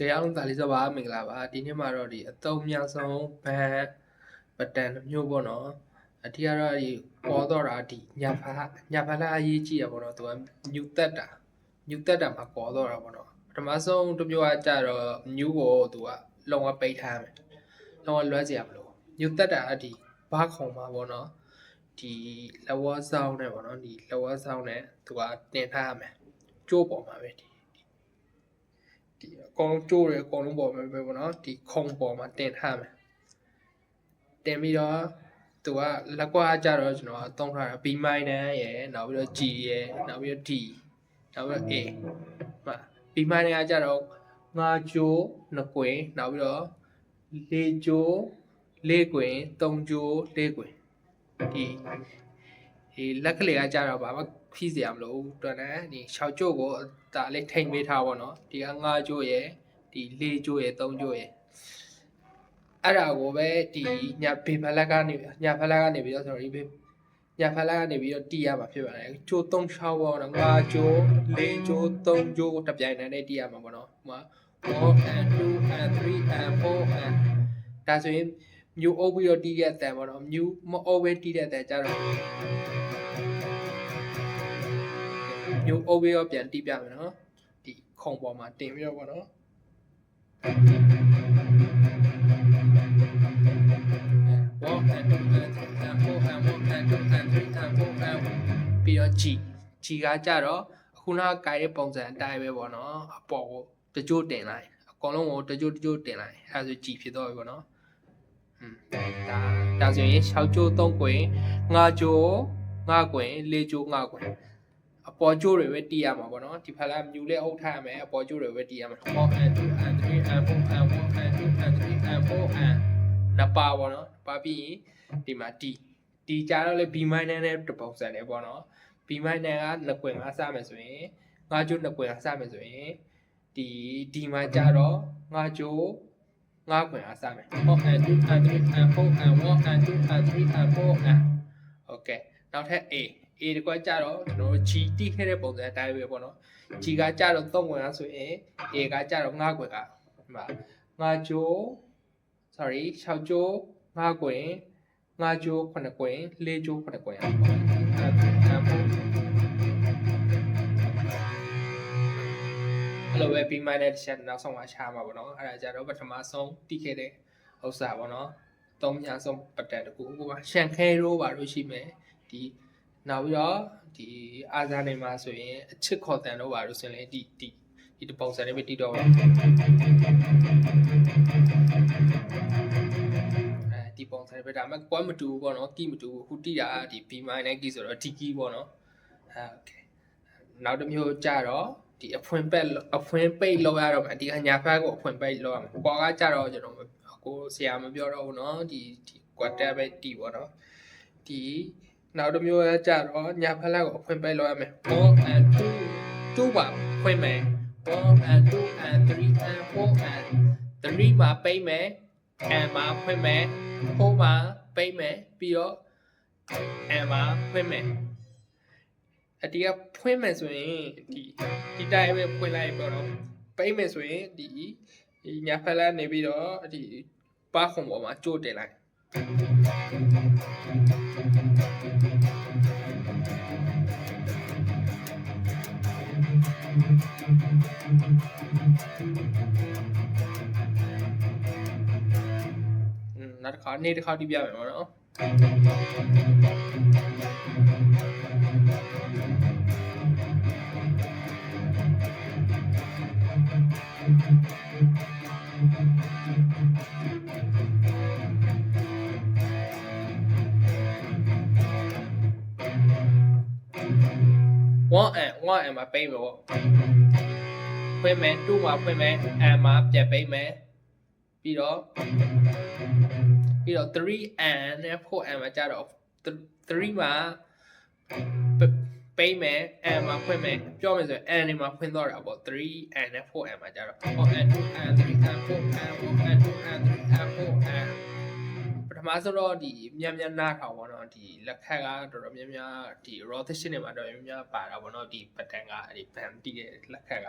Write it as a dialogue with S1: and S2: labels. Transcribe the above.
S1: ကရအောင်တာလေးဆိုပါမင်္ဂလာပါဒီနေ့မှာတော့ဒီအသုံးများဆုံးဘန်ပတန်တစ်မျိုးပေါ့နော်အတိကတော့ဒီပေါ်တော့တာဒီညာဖာညာဖာလာအရေးကြီးရပေါ့နော်သူကညူတက်တာညူတက်တာမှာပေါ်တော့တာပေါ့နော်ပထမဆုံးတစ်မျိုးကကြတော့ညူကိုသူကလုံဝပိတ်ထားမယ်လုံဝလွှဲစရာမလိုညူတက်တာအဒီဘာခုံမှာပေါ့နော်ဒီလဝဆောင်နဲ့ပေါ့နော်ဒီလဝဆောင်နဲ့သူကတင်ထားရမယ်ကျိုးပေါ်မှာပဲဒီ ဒီအကောင်ကျိုးတယ်အကောင်လုံးပေါ်မှာပဲပေါ့နော်ဒီခုံပေါ်မှာတင်ထားမယ်တင်ပြီးတော့သူကလက်ကွာကြတော့ကျွန်တော်သုံးထားတာ B minor ရယ်နောက်ပြီးတော့ G ရယ်နောက်ပြီးတော့ D နောက်ပြီးတော့ A မှ B minor ကကြတော့ငါကျိုးနှစ်ကွင်နောက်ပြီးတော့လေးကျိုးလေးကွင်သုံးကျိုးလေးကွင်ဒီဒီလက်ကလေးကကြတော့ဘာ မှဖြီးစရာမလိုဘူးတော်တယ်ဒီ6ကျိုးကိုဒါလေးထိမ့်ပေးထားပါတော့ဒီက9ကျိုးရယ်ဒီ4ကျိုးရယ်3ကျိုးရယ်အဲ့ဒါကိုပဲဒီညာဘေဖလက်ကနေညာဖလက်ကနေပြီးတော့ sorry ဘေညာဖလက်ကနေပြီးတော့တီးရမှာဖြစ်ပါတယ်ကျိုး3 6ပေါ့နော်9ကျိုး4ကျိုး3ကျိုးတစ်ပြိုင်တည်းနဲ့တီးရမှာပေါ့နော်ဟိုမှာ1 and 2 and 3 and 4 and ဒါဆိုရင်မြူအုပ်ပြီးတော့တီးတဲ့အတန်ပေါ့နော်မြူမအုပ်ပဲတီးတဲ့အတန်ကြတော့ မြူအုပ်ပြီးတော့ပြန်တီးပြမယ်နော်ဒီခုံပေါ်မှာတင်ပြီးတော့ပေါ့နော် one and two and three and four and one and two and three and four and four and ပြီးတော့ G G ကကြတော့အခုနကကြိုင်တဲ့ပုံစံအတိုင်းပဲပေါ့နော်အပေါ်ကိုတကြို့တင်လိုက်အကောင်လုံးကိုတကြို့တကြို့တင်လိုက်အဲဒါဆို G ဖြစ်တော့ပြီပေါ့နော်ဟွန်းဒါဒါဆိုရင်6ကြိုး3ကွင်5ကြိုး5ကွင်4ကြိုး5ကွင်အ ပေါ်ကျိုးတွေပဲတီးရမှာပေါ့နော်ဒီဖက်လာမြူလေးအုပ်ထားရမယ်အပေါ်ကျိုးတွေပဲတီးရမှာ1 and 2 and 3 and 4 and 1 and 2 and 3 and 4 and နှစ်ပါပေါ့နော်နှစ်ပါပြီးရင်ဒီမှာ D D ကြတော့လေ B minor နဲ့တပုံစံတယ်ပေါ့နော် B minor ကနှစ်ကွင်ကစမယ်ဆိုရင်ငါးကျိုးနှစ်ကွင်ကစမယ်ဆိုရင်ဒီ D မှာကြတော့ငါးကျိုးငါးကွင်ကစမယ်1 and 2 and 3 and 4 and 1 and 2 and 3 and 4 and okay နောက်ထပ် A A တကွကြတော့ကျွန်တော်တို့ G တိခဲ့တဲ့ပုံစံအတိုင်းပဲပေါ့နော် G ကကြတော့3ကွင်ကဆိုရင် A ကကြတော့5ကွင်ကဒီမှာငါးကျိုး sorry 6ကျိုး5ကွင်5ကျိုး9ကွင်4ကျိုး9ကွင်အဲ့ဒါအဲ့လိုပဲ B minor တစ်ချက်နောက်ဆုံးမှာရှားမှာပေါ့နော်အဲ့ဒါကြတော့ပထမဆုံးတိခဲ့တဲ့ဥစ္စာပေါ့နော်သုံးညာဆုံးပတ်တက်တကူဟိုမှာရှန်ခဲရိုးပါလို့ရှိမယ်ဒီ နောက်ပြီးတော့ဒီအာဇာနေမှာဆိုရင်အချစ်ခေါ်တန်တော့ပါလို့ဆိုရင်လေဒီဒီဒီတပုံစံလေးပဲတီးတော့ပါအဲဒီပုံစံပဲဒါမှကွမ်းမတူဘူးပေါ့နော်ကီမတူဘူးခုတီးတာဒီ B minor key ဆိုတော့ D key ပေါ့နော်အဲโอเคနောက်တစ်မျိုးကြတော့ဒီအဖွင့်ပက်အဖွင့်ပိတ်လောက်ရတော့မယ်ဒီအညာဖက်ကိုအဖွင့်ပိတ်လောက်ရမယ်ကွာကကြတော့ကျွန်တော်ကိုဆရာမပြောတော့ဘူးเนาะဒီဒီ quarter ပဲတီးပေါ့နော်ဒီ နောက်တစ်မျိုးကကြတော့ညာဖက်လက်ကိုအဖွင့်ပိတ်လောက်ရမယ်1 and 2 2ပါဖွင့်မယ်1 and 2 and 3 and 4 and 3မှာပိတ်မယ် and မှာဖွင့်မယ်4မှာပိတ်မယ်ပြီးတော့ and မှာဖွင့်မယ်အတီးကဖွင့်မယ်ဆိုရင်ဒီဒီတိုင်းပဲဖွင့်လိုက်ပေါ့နော်ပိတ်မယ်ဆိုရင်ဒီဒီညာဖက်လက်နေပြီးတော့ဒီပါခုံပေါ်မှာကြိုးတင်လိုက် நான் கார்டினேட் கார்டிபியா வேணும் Thank you. 1 and 1 and မှာပိတ်မယ်ပေါ့ဖွင့်မယ်2မှာဖွင့်မယ် and မှာပြတ်ပိတ်မယ်ပြီးတော့ပြီးတော့3 and နဲ့4 and မှာကြတော့3မှာပိတ်မယ် and မှာဖွင့်မယ်ပြောမယ်ဆိုရင် and နေမှာဖွင့်တော့တာပေါ့3 and နဲ့4 and မှာကြတော့ and 2 and 3 and 4 and 4 and 2 and 3 and 4 and ထထမဆုံးတော့ဒီမြန်မြန်နားထောင်ပေါ့နော်ဒီလက်ခက်ကတော်တော်များများဒီ rotation တွေမှာတော်တော်များများပါတာပေါ့နော်ဒီ pattern ကဒီ band တီးတဲ့လက်ခက်က